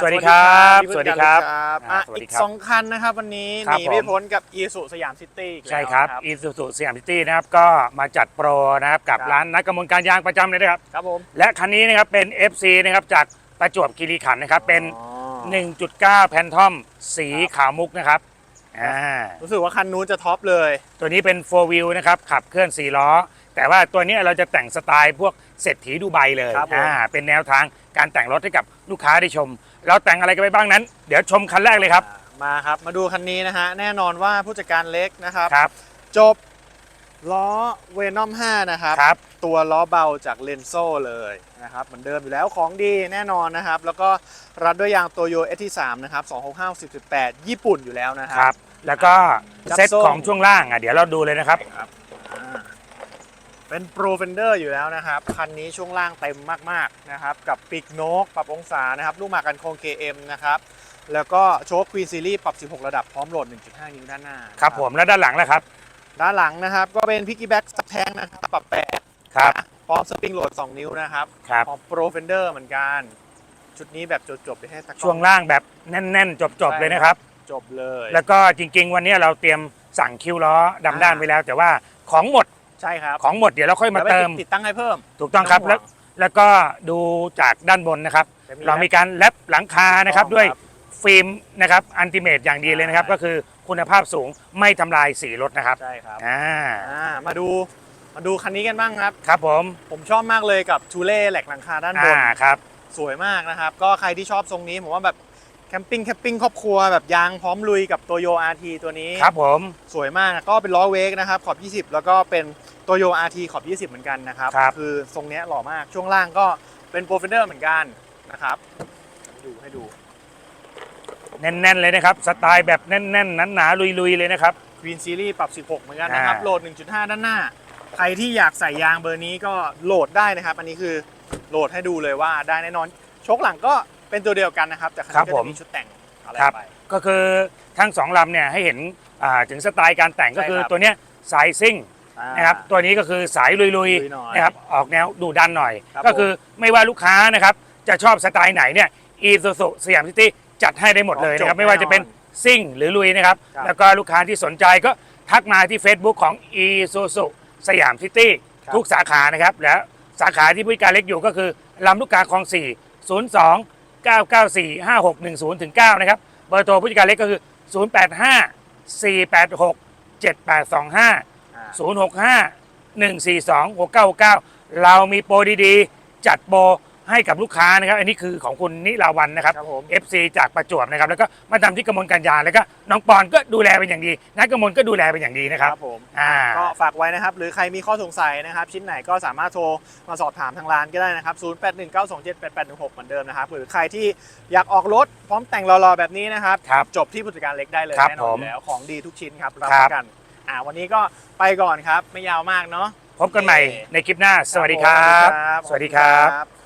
สวัสดีครับพี่สวัสเพื่ดีอนครับกันอะอ่าสวัสดีอีกครับสองคันนะครับ วันนี้ครัหบนีไม่ผมพ้นกับอีสุสยามซิตี้อีกแล้วใช่ครับนะอีซูซูสยามซิตี้นะครับก็มาจัดโปรนะครับกับครับร้านนักกมลการยางประจำเลยนะครับครับผมและคันนี้นะครับเป็น FC นะครับจากประจวบคีรีขันธ์นะครับเป็นอ๋อ1.9 แพนทอมสีขาวมุกนะครับอ่ารู้สึกว่าคันนู้นจะท็อปเลย ตัวนี้เป็น4 wheel นะครับขับเคลื่อน4ล้อ แต่ว่าตัวนี้เราจะแต่งสไตล์พวกเศรษฐีดูไบเลยครับผมอ่าเป็นแนวทางการแต่งรถให้กับลูกค้าได้ชม เราแต่งอะไรกันไปบ้างนั้น เดี๋ยวชมคันแรกเลยครับอ่ามาครับ มาดูคันนี้นะฮะ แน่นอนว่าผู้จัดการเล็กนะครับ ครับ จบล้อเวนอม5นะครับ ครับ ตัวล้อเบาจากเลนโซเลยนะครับ เหมือนเดิมอยู่แล้วของดีแน่นอนนะครับ แล้วก็รัดด้วยยางโตโยเอทีสามนะครับ265 18 ญี่ปุ่นอยู่แล้วนะคครัรับบแล้วก็จับเซตทรง ของช่วงล่างอะเดี๋ยวเราดูเลยนะครับ ครับอ่า เป็นโปรเฟนเดอร์อยู่แล้วนะครับ คันนี้ช่วงล่างเต็มมากๆนะครับ กับปีกนกปรับองศานะครับ ลูกหมากกันโครง KM นะครับ แล้วก็โชคควีนซีรีส์ปรับ 16 ระดับพร้อมโหลด 1.5 นิ้วด้านหน้าครับผมแล้วด้านหลังแล้วครับด้านหลังนะครับ ก็เป็นพิกกี้แบ็กสับแทงนะครับปรับแปดครับพร้อมสปริงโหลด 2 นิ้วนะครับครับ ของโปรเฟนเดอร์เหมือนกัน ชุดนี้แบบจบๆไปให้ตะกล้อช่วงล่างแบบแน่นๆ จบๆ เลยนะครับ จบเลย แล้วก็จริงๆ วันนี้เราเตรียมสั่งคิวล้อดำด้านอ่าไว้แล้ว แต่ว่าของหมด ใช่ครับของหมดเดี๋ยวเราค่อยมาดี๋ยวไปเติมติดตั้งให้เพิ่ม ถูกต้องครับไม่แล้วแล้วก็ดูจากด้านบนนะครับ จะเรามีการแลปหลังคานะครับถูกต้องด้วยครับฟิล์มนะครับอันติเมตอย่างดีเลยนะครับ ใช่ ก็คือคุณภาพสูงไม่ทำลายสีรถนะครับใช่ครับอ่าอ่ามาดูมาดูคันนี้กันบ้างครับ ครับผมผมชอบมากเลยกับทูเล่แหลกหลังคาด้านบอ่านครับ สวยมากนะครับ ก็ใครที่ชอบทรงนี้ผมว่าแบบ แคมปิ้งแคมปิ้งครอบครัวแบบยางพร้อมลุยกับโตโย RT ตัวนี้ครับผมสวยมากก็เป็นล้อเวกนะครับขอบ 20 แล้วก็เป็นโตโย RT ขอบ 20 เหมือนกันนะครับครับ คือทรงเนี้ยหล่อมากช่วงล่างก็เป็นโปรเฟนเดอร์เหมือนกันนะครับให้ดูให้ดูแน่นๆเลยนะครับ สไตล์แบบแน่นๆหนาๆลุยๆเลยนะครับ ควีนซีรีส์ปรับ 16 เหมือนกันนะครับอ่า โหลด 1.5 ด้านหน้า ใครที่อยากใส่ยางเบอร์นี้ก็โหลดได้นะครับ อันนี้คือโหลดให้ดูเลยว่าได้แน่นอนโชคหลังก็ เป็นตัวเดียวกันนะครับแต่คันครับนี้ก็ผจะมมีชุดแต่งอะไรครับ ไป ก็คือทั้งสองลำเนี่ยให้เห็นอ่าถึงสไตล์การแต่งก็คือใช่ครับ ตัวเนี้ยสายซิ่งอ่า นะครับตัวนี้ก็คือสายลุยลุยหน่อยๆนะครับออกแนวดุดันหน่อย ครับ ก็คือไม่ว่าลูกค้านะครับจะชอบสไตล์ไหนเนี่ยอีซูซูสยามซิตี้จัดให้ได้หมดเลยนะครับจบไม่ว่าจะเป็นแน่นซิ่งหรือลุยนะครับ ครับแล้วก็ลูกค้าที่สนใจก็ทักมาที่ Facebook ของ e s u s u สยามซิตี้ครับทุกสาขานะครับ แล้วสาขาที่ผู้จัดการเล็กอยู่ก็คือลำลูกกาคลอง 4 02 994 5610ถึง9นะครับ เบอร์โทรผู้จัดการเล็กก็คือ 085 486 7825อ่า065 142 6969 เรามีโปรดีๆ จัดโปร ให้กับลูกค้านะครับ อันนี้คือของคุณนิลาวันนะครับ ครับผม FC จากประจวบนะครับ แล้วก็มาทำที่กระมวลการยางแล้วก็น้องปอนก็ดูแลเป็นอย่างดีนักกระมวลก็ดูแลเป็นอย่างดีนะครับผม อ่า ก็ฝากไว้นะครับ หรือใครมีข้อสงสัยนะครับ ชิ้นไหนก็สามารถโทรมาสอบถามทางร้านก็ได้นะครับ 0819278816 เหมือนเดิมนะครับ หรือใครที่อยากออกรถพร้อมแต่งรอๆแบบนี้นะครับ ครับ จบที่ผู้จัดการเล็กได้เลยครับแน่นอนผมอยู่แล้วของดีทุกชิ้นครับรับครัปบระกัน อ่า วันนี้ก็ไปก่อนครับไม่ยาวมากเนาะ พบกันใหม่ในคลิปหน้า สวัสดีครัผมบสวัสดีครับขอบคุณ